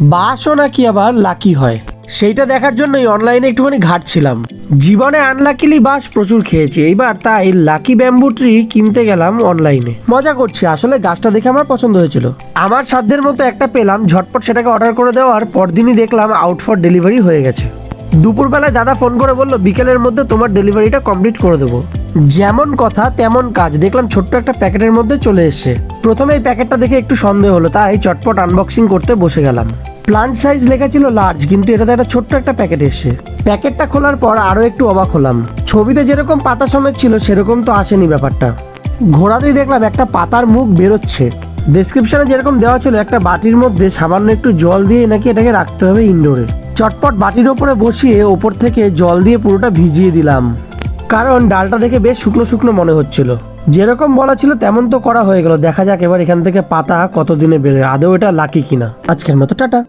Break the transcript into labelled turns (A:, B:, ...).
A: বাসও নাকি আবার লাকি হয়। সেইটা দেখার জন্যই অনলাইনে একটুখানি ঘাটছিলাম। জীবনে আনলাকিলি বাস প্রচুর খেয়েছি। এইবার তাই লাকি ব্যাম্বু ট্রি কিনতে গেলাম অনলাইনে মজা করছি। আসলে গাছটা দেখে আমার পছন্দ হয়েছিল। আমার সাধ্যের মতো একটা পেলাম, ঝটপট সেটাকে অর্ডার করে দেওয়ার পরদিনই দেখলাম আউট ফর ডেলিভারি হয়ে গেছে। দুপুরবেলায় দাদা ফোন করে বলল, বিকেলের মধ্যে তোমার ডেলিভারিটা কমপ্লিট করে দেবো। যেমন কথা, তেমন কাজ। দেখলাম ছোট্ট একটা প্যাকেটের মধ্যে চলে এসছে। প্রথমে এই প্যাকেটটা দেখে একটু সন্দেহ হলো। তাই চটপট আনবক্সিং করতে বসে গেলাম। প্লান্ট সাইজ লেখা ছিল লার্জ কিন্তু এটাতে একটা ছোট্ট একটা প্যাকেট এসছে। প্যাকেটটা খোলার পর আরও একটু অবাক হলাম। ছবিতে যেরকম পাতা সমেত ছিল, সেরকম তো আসেনি ব্যাপারটা। ঘোরাতেই দেখলাম একটা পাতার মুখ বেরোচ্ছে। ডেসক্রিপশনে যেরকম দেওয়া ছিল, একটা বাটির মধ্যে সামান্য একটু জল দিয়ে নাকি এটাকে রাখতে হবে ইনডোরে চটপট বাটির ওপরে বসিয়ে ওপর থেকে জল দিয়ে পুরোটা ভিজিয়ে দিলাম। কারণ ডালটা দেখে বেশ শুকনো শুকনো মনে হচ্ছিল। যেরকম বলা ছিল, তেমন তো করা হয়ে গেল। দেখা যাক এবার এখান থেকে পাতা কতদিনে বেরোয়। আদৌ এটা লাকি কিনা। আজকের মতো, টাটা।